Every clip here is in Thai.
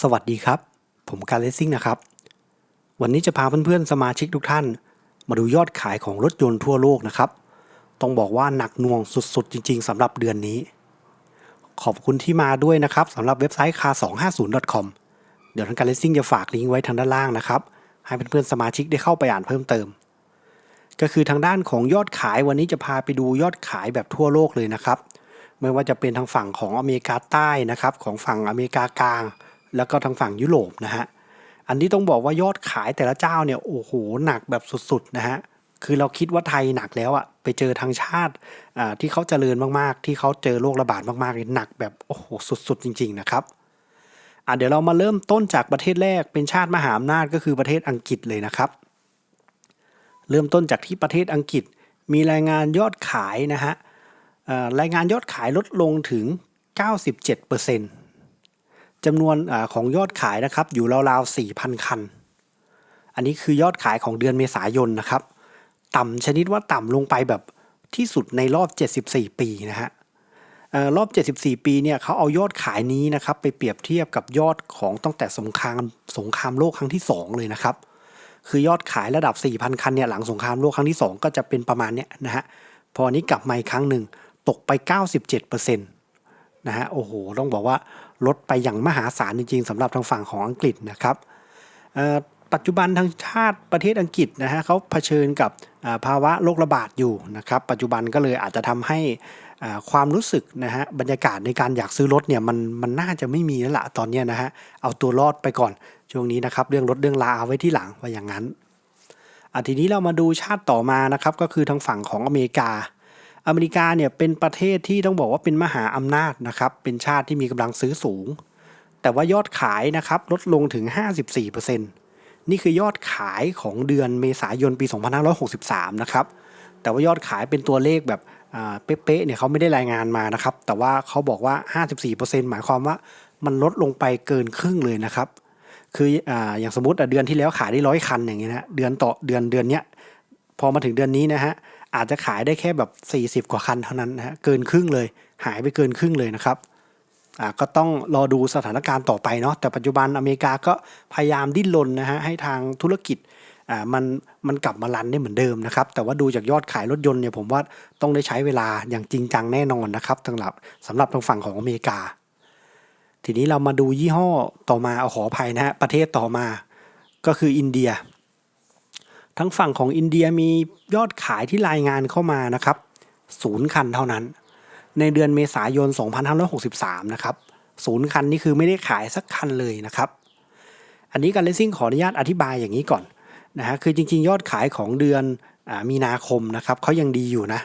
สวัสดีครับ ผมการเลสซิ่งนะครับ วันนี้จะพาเพื่อนๆสมาชิกทุกท่าน มาดูยอดขายของรถยนต์ทั่วโลกนะครับ ต้องบอกว่าหนักหน่วงสุดๆ จริง ๆสำหรับเดือนนี้ ขอบคุณที่มาด้วยนะครับสำหรับเว็บไซต์ car250.com เดี๋ยวทางการเลสซิ่งจะฝากลิงก์ไว้ทางด้านล่างนะครับ ให้เพื่อนๆสมาชิกได้เข้าไปอ่านเพิ่มเติม ก็คือทางด้านของยอดขายวันนี้จะพาไปดูยอดขายแบบทั่วโลกเลยนะครับ ไม่ว่าจะเป็นทางฝั่งของอเมริกาใต้นะครับ ของฝั่งอเมริกากลาง แล้วก็ทางฝั่งยุโรปนะฮะ อันนี้ต้องบอกว่ายอดขายแต่ละเจ้าเนี่ยโอ้โหหนักแบบสุดๆนะฮะ คือเราคิดว่าไทยหนักแล้วอะไปเจอทางชาติที่เขาเจริญมากๆ ที่เขาเจอโรคระบาดมากๆเนี่ยหนักแบบโอ้โหสุดๆจริง ๆ นะครับอะเดี๋ยวเรามาเริ่มต้นจากประเทศแรกเป็นชาติมหาอำนาจก็คือประเทศอังกฤษเลยนะครับ เริ่มต้นจากที่ประเทศอังกฤษมีรายงานยอดขายนะฮะรายงานยอดขายลดลงถึง 97% จำนวนอของยอดขายนะครับ อยู่ราวๆ4,000 คัน อันนี้คือยอดขายของเดือนเมษายนนะครับ ต่ำชนิดว่าต่ำลงไปแบบที่สุดในรอบ 74 ปีนะฮะเอ่อรอบ 74 ปีเนี่ยเขาเอายอดขายนี้นะครับ ไปเปรียบเทียบกับยอดของตั้งแต่สงครามสงครามโลกครั้งที่ 2 เลยนะครับ คือยอดขายระดับ 4,000 คันเนี่ยหลังสงครามโลกครั้งที่ 2 ก็จะเป็นประมาณเนี้ยนะฮะพอนนี้กลับมาอีกครั้งหนึ่งตกไป 97%น นะฮะโอ้โหต้องบอกว่าลดไปอย่างมหาศาลจริง ๆสำหรับทางฝั่งของอังกฤษนะครับปัจจุบันทางชาติประเทศอังกฤษนะฮะเขาเผชิญกับภาวะโรคระบาดอยู่นะครับปัจจุบันก็เลยอาจจะทำให้ความรู้สึกนะฮะบรรยากาศในการอยากซื้อรถเนี่ยมันมันน่าจะไม่มีแล้วละตอนนี้นะฮะเอาตัวรอดไปก่อนช่วงนี้นะครับเรื่องรถเรื่องลาเอาไว้ที่หลังว่าอย่างนั้นอะทีนี้เรามาดูชาติต่อมานะครับก็คือทางฝั่งของอเมริกา อเมริกาเนี่ยเป็นประเทศที่ต้องบอกว่าเป็นมหาอำนาจนะครับเป็นชาติที่มีกำลังซื้อสูง แต่ว่ายอดขายนะครับลดลงถึง 54%นี่คือยอดขายของเดือนเมษายนปี 2563 นะครับแต่ว่ายอดขายเป็นตัวเลขแบบเป๊ะๆเนี่ยเขาไม่ได้รายงานมานะครับ แต่ว่าเขาบอกว่า 54%หมายความว่ามันลดลงไปเกินครึ่งเลยนะครับ คือออย่างสมมติเดือนที่แล้วขายได้ร้อยคันอย่างเงี้ยนะเดือนต่อเดือนเดือนเนี้ยพอมาถึงเดือนนี้นะฮะ อาจจะขายได้แค่แบบ 40 กว่าคันเท่านั้นนะฮะเกินครึ่งเลย หายไปเกินครึ่งเลยนะครับอ่าก็ต้องรอดูสถานการณ์ต่อไปเนาะแต่ปัจจุบันอเมริกาก็พยายามดิ้นรนนะฮะให้ทางธุรกิจอ่ามันมันกลับมารันได้เหมือนเดิมนะครับแต่ว่าดูจากยอดขายรถยนต์เนี่ยผมว่าต้องได้ใช้เวลาอย่างจริงจังแน่นอนนะครับสำหรับสำหรับทางฝั่งของอเมริกา ทีนี้เรามาดูยี่ห้อต่อมาเอาขออภัยนะฮะประเทศต่อมาก็คืออินเดีย ทั้งฝั่งของอินเดียมียอดขายที่รายงานเข้ามานะครับศูนย์คันเท่านั้น ในเดือนเมษายน 2563 นะครับศูนย์คันนี่คือไม่ได้ขายสักคันเลยนะครับ อันนี้การเลสซิ่งขออนุญาตอธิบายอย่างนี้ก่อนนะฮะคือจริงๆ ยอดขายของเดือนอมีนาคมนะครับเขายังดีอยู่นะ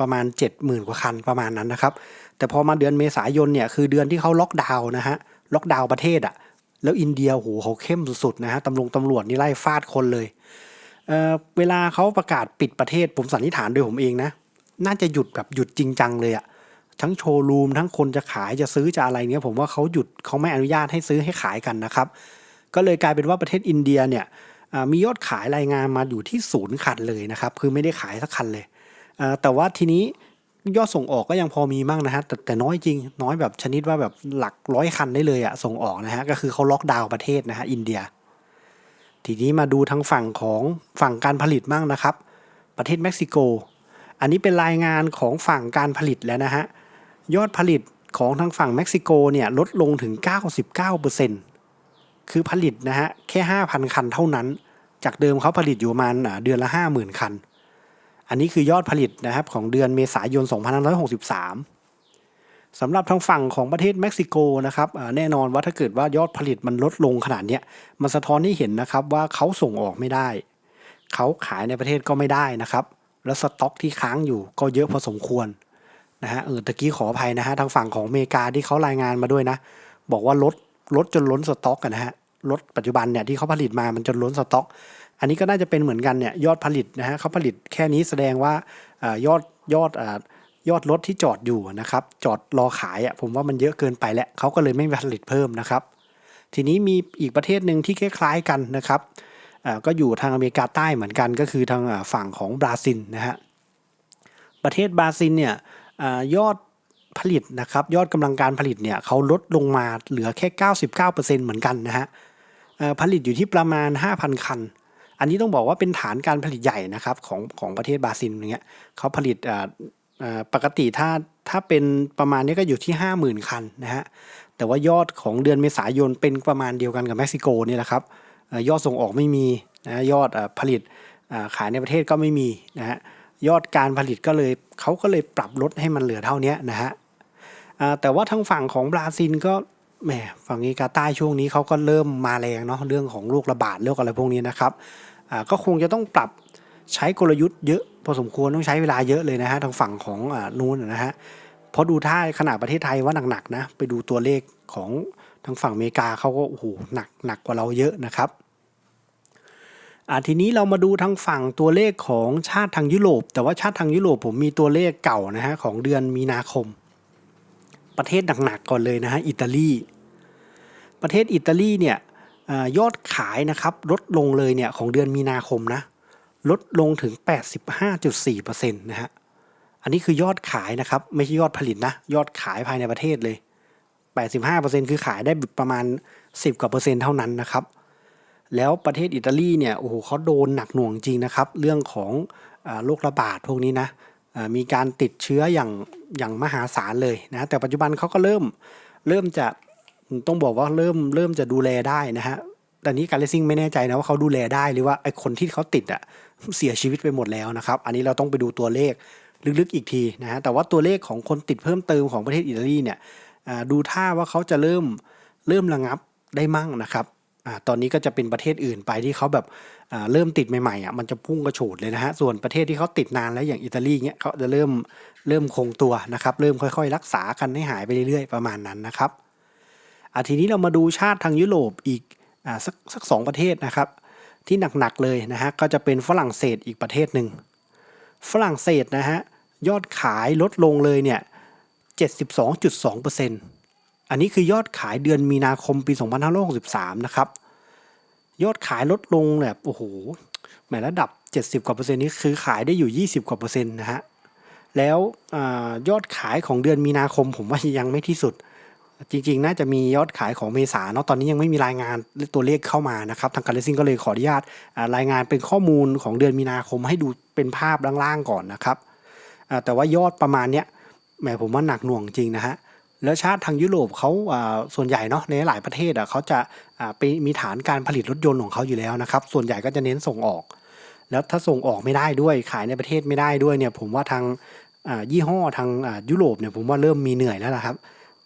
ประมาณ 70,000 กว่าคันประมาณนั้นนะครับ แต่พอมาเดือนเมษายนเนี่ยคือเดือนที่เขาล็อกดาวน์นะฮะล็อกดาวน์ประเทศอะแล้วอินเดียโหเขาเข้มสุดๆนะฮะตำรวจตำรวจนี่ไล่ฟาดคนเลย เเวลาเขาประกาศปิดประเทศผมสันนิษฐานโดยผมเองนะ น่าจะหยุดแบบหยุดจริงจังเลยอะทั้งโชว์รูมทั้งคนจะขายจะซื้อจะอะไรเนี่ยผมว่าเขาหยุดเขาไม่อนุญาตให้ซื้อให้ขายกันนะครับ ก็เลยกลายเป็นว่าประเทศอินเดียเนี่ยมียอดขายรายงานมาอยู่ที่ศูนย์คันเลยนะครับ คือไม่ได้ขายสักคันเลย แต่ว่าทีนี้ยอดส่งออกก็ยังพอมีมั่งนะฮะแต่แต่น้อยจริง น้อยแบบชนิดว่าแบบหลักร้อยคันได้เลยอะส่งออกนะฮะก็คือเขาล็อกดาวน์ประเทศนะฮะอินเดีย ทีนี้มาดูทางฝั่งของฝั่งการผลิตมั่งนะครับ ประเทศเม็กซิโก อันนี้เป็นรายงานของฝั่งการผลิตแล้วนะฮะ ยอดผลิตของทางฝั่งเม็กซิโกเนี่ยลดลงถึง 99%คือผลิตนะฮะแค่ 5,000 คันเท่านั้น จากเดิมเขาผลิตอยู่ประมาณเดือนละ 50,000 คัน อันนี้คือยอดผลิตนะครับของเดือนเมษายน 2563 สำหรับทางฝั่งของประเทศเม็กซิโกนะครับแน่นอนว่าถ้าเกิดว่ายอดผลิตมันลดลงขนาดนี้มันสะท้อนให้เห็นนะครับว่าเขาส่งออกไม่ได้ เขาขายในประเทศก็ไม่ได้นะครับ แล้วสต็อกที่ค้างอยู่ก็เยอะพอสมควรนะฮะเออตะกี้ขออภัยนะฮะทางฝั่งของอเมริกาที่เขารายงานมาด้วยนะ บอกว่าลดลดจนล้นสต็อกกันนะฮะลดปัจจุบันเนี่ยที่เขาผลิตมามันจนล้นสต็อก อันนี้ก็น่าจะเป็นเหมือนกันเนี่ยยอดผลิตนะฮะเขาผลิตแค่นี้แสดงว่าอยอดยอดอ ยอดรถที่จอดอยู่นะครับ จอดรอขายอะผมว่ามันเยอะเกินไปแล้วเขาก็เลยไม่ผลิตเพิ่มนะครับ ทีนี้มีอีกประเทศหนึ่งที่คล้ายๆกันนะครับก็อยู่ทางอเมริกาใต้เหมือนกันก็คือทางฝั่งของบราซิลนะฮะประเทศบราซิลเนี่ยอยอดผลิตนะครับ ยอดกำลังการผลิตเนี่ยเขาลดลงมาเหลือแค่ 99%เหมือนกันนะฮะผลิตอยู่ที่ประมาณ 5,000 คัน อันนี้ต้องบอกว่าเป็นฐานการผลิตใหญ่นะครับของของประเทศบราซิลอย่างเงี้ยเขาผลิต ปกติถ้าถ้าเป็นประมาณนี้ก็อยู่ที่ 50,000 คันนะฮะ แต่ว่ายอดของเดือนเมษายนเป็นประมาณเดียวกันกับเม็กซิโกนี่แหละครับยอดส่งออกไม่มีนะยอดผลิตขายในประเทศก็ไม่มีนะฮะยอดการผลิตก็เลยเขาก็เลยปรับลดให้มันเหลือเท่านี้นะฮะแต่ว่าทางฝั่งของบราซิลก็แหมฝั่งนี้กาใต้ช่วงนี้เขาก็เริ่มมาแรงเนาะเรื่องของโรคระบาดเรื่องอะไรพวกนี้นะครับก็คงจะต้องปรับ ใช้กลยุทธ์เยอะพอสมควรต้องใช้เวลาเยอะเลยนะฮะทางฝั่งของอนู้นนะฮะเพราะดูท่าขนาดประเทศไทยว่าหนักๆนะไปดูตัวเลขของทางฝั่งอเมริกาเขาก็โอ้โหหนักหนักกว่าเราเยอะนะครับอ่าทีนี้เรามาดูทางฝั่งตัวเลขของชาติทางยุโรป แต่ว่าชาติทางยุโรปผมมีตัวเลขเก่านะฮะของเดือนมีนาคม ประเทศหนักๆก่อนเลยนะฮะอิตาลี ประเทศอิตาลีเนี่ยอยอดขายนะครับลดลงเลยเนี่ยของเดือนมีนาคมนะ ลดลงถึง 85.4%นะฮะ อันนี้คือยอดขายนะครับ ไม่ใช่ยอดผลิตนะ ยอดขายภายในประเทศเลย 85%คือขายได้ประมาณ 10 กว่าเปอร์เซ็นต์เท่านั้นนะครับ แล้วประเทศอิตาลีเนี่ย โอ้โหเขาโดนหนักหน่วงจริงนะครับ เรื่องของอโรคระบาดพวกนี้นะ มีการติดเชื้ออย่างอย่างมหาศาลเลยนะ แต่ปัจจุบันเขาก็เริ่มเริ่มจะต้องบอกว่าเริ่มเริ่มจะดูแลได้นะฮะ แต่นี้การเลสซิ่งไม่แน่ใจนะว่าเขาดูแลได้หรือว่าไอคนที่เขาติดอะเสียชีวิตไปหมดแล้วนะครับ อันนี้เราต้องไปดูตัวเลขลึกๆอีกทีนะฮะแต่ว่าตัวเลขของคนติดเพิ่มเติมของประเทศอิตาลีเนี่ยดูท่าว่าเขาจะเริ่มเริ่มระงับได้มั่งนะครับอตอนนี้ก็จะเป็นประเทศอื่นไปที่เขาแบบเริ่มติดใหม่ๆอะมันจะพุ่งกระโฉดเลยนะฮะส่วนประเทศที่เขาติดนานแล้วอย่างอิตาลีเงี้ยเขาจะเริ่มเริ่มคงตัวนะครับ เริ่มค่อยๆ รักษากันให้หายไปเรื่อยๆประมาณนั้นนะครับอะทีนี้เรามาดูชาติทางยุโรปอีก อ่าสักสักสองประเทศนะครับ ที่หนักๆเลยนะฮะก็จะเป็นฝรั่งเศสอีกประเทศหนึ่งฝรั่งเศสนะฮะยอดขายลดลงเลยเนี่ย72.2%อันนี้คือยอดขายเดือนมีนาคมปี 2563 นะครับ ยอดขายลดลงแบบโอ้โหแหมระดับ 70 กว่าเปอร์เซ็นต์นี้คือขายได้อยู่ 20 กว่าเปอร์เซ็นต์นะฮะ แล้วอยอดขายของเดือนมีนาคมผมว่ายังไม่ที่สุด จริงๆ น่าจะมียอดขายของเมษาเนาะตอนนี้ยังไม่มีรายงานตัวเลขเข้ามานะครับ ทางการเลซิ่งก็เลยขออนุญาตรายงานเป็นข้อมูลของเดือนมีนาคมให้ดูเป็นภาพล่างๆก่อนนะครับแต่ว่ายอดประมาณเนี้ยแหมผมว่าหนักหน่วงจริงนะฮะแล้วชาติทางยุโรปเขาส่วนใหญ่เนาะในหลายประเทศอะเขาจะไปมีฐานการผลิตรถยนต์ของเขาอยู่แล้วนะครับ ส่วนใหญ่ก็จะเน้นส่งออก แล้วถ้าส่งออกไม่ได้ด้วยขายในประเทศไม่ได้ด้วยเนี่ยผมว่าทางยี่ห้อทางยุโรปเนี่ยผมว่าเริ่มมีเหนื่อยแล้วนะครับ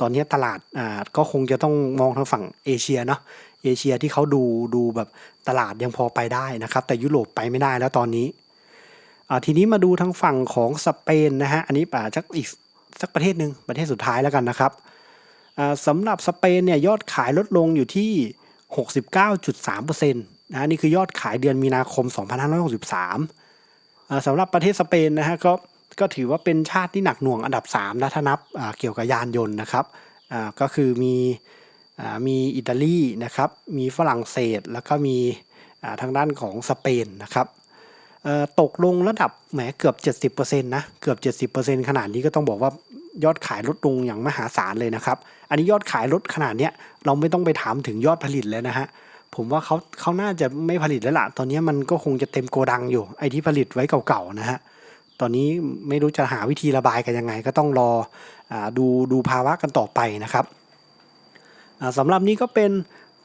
ตอนนี้ตลาดอ่าก็คงจะต้องมองทางฝั่งเอเชียเนาะเอเชียที่เขาดูดูแบบตลาดยังพอไปได้นะครับ แต่ยุโรปไปไม่ได้แล้วตอนนี้อ่าทีนี้มาดูทางฝั่งของสเปนนะฮะอันนี้ป่าจักอีกสักประเทศหนึ่งประเทศสุดท้ายแล้วกันนะครับอ่าสำหรับสเปนเนี่ยยอดขายลดลงอยู่ที่ 69.3%นะนี่คือยอดขายเดือนมีนาคม 2563อ่าสำหรับประเทศสเปนนะฮะก็ ก็ถือว่าเป็นชาติที่หนักหน่วงอันดับ3นะถ้านับเกี่ยวกับยานยนต์นะครับก็คือมีมีอิตาลีนะครับมีฝรั่งเศสแล้วก็มีทางด้านของสเปนนะครับตกลงระดับแหมเกือบ 70%นะเกือบ 70%ขนาดนี้ก็ต้องบอกว่ายอดขายลดลงอย่างมหาศาลเลยนะครับ อันนี้ยอดขายลดขนาดเนี้ยเราไม่ต้องไปถามถึงยอดผลิตเลยนะฮะ ผมว่าเขาเขาน่าจะไม่ผลิตแล้วล่ะ ตอนนี้มันก็คงจะเต็มโกดังอยู่ ไอ้ที่ผลิตไว้เก่าๆนะฮะ ตอนนี้ไม่รู้จะหาวิธีระบายกันยังไง ก็ต้องรออดูดูภาวะกันต่อไปนะครับสำหรับนี้ก็เป็น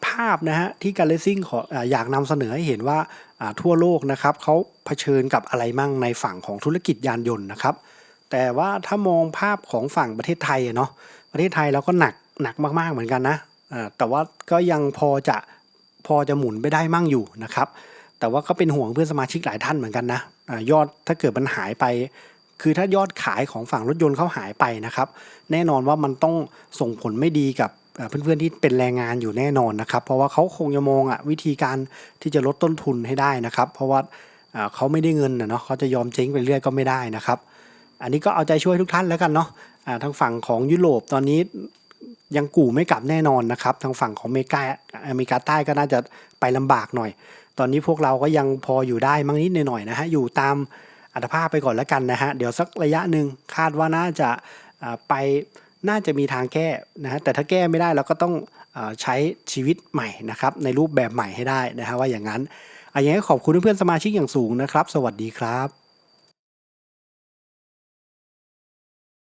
ภาพนะฮะที่การเลซิ่งขออยากนำเสนอให้เห็นว่าทั่วโลกนะครับเขาเผชิญกับอะไรมั่งในฝั่งของธุรกิจยานยนต์นะครับ แต่ว่าถ้ามองภาพของฝั่งประเทศไทยเนาะประเทศไทยเราก็หนักหนักมากๆเหมือนกันนะแต่ว่าก็ยังพอจะพอจะหมุนไปได้มั่งอยู่นะครับ แต่ว่าก็เป็นห่วงเพื่อนสมาชิกหลายท่านเหมือนกันนะยอดถ้าเกิดมันหายไป คือถ้ายอดขายของฝั่งรถยนต์เขาหายไปนะครับ แน่นอนว่ามันต้องส่งผลไม่ดีกับเพื่อนๆที่เป็นแรงงานอยู่แน่นอนนะครับ เพราะว่าเขาคงจะมองอะวิธีการที่จะลดต้นทุนให้ได้นะครับ เพราะว่าเขาไม่ได้เงินนะเนาะเขาจะยอมเจ๊งไปเรื่อยก็ไม่ได้นะครับ อันนี้ก็เอาใจช่วยทุกท่านแล้วกันเนาะอ่าทางฝั่งของยุโรปตอนนี้ยังกู่ไม่กลับแน่นอนนะครับ ทางฝั่งของอเมริกาอเมริกาใต้ก็น่าจะไปลำบากหน่อย ตอนนี้พวกเราก็ยังพออยู่ได้มั่งนิดหน่อยนะฮะอยู่ตามอัตภาพไปก่อนแล้วกันนะฮะเดี๋ยวสักระยะหนึ่งคาดว่าน่าจะไปน่าจะมีทางแก้นะฮะแต่ถ้าแก้ไม่ได้เราก็ต้องอใช้ชีวิตใหม่นะครับในรูปแบบใหม่ให้ได้นะฮะว่าอย่างนั้นอะยังนี้ขอบคุณเพื่อนๆสมาชิกอย่างสูงนะครับ สวัสดีครับ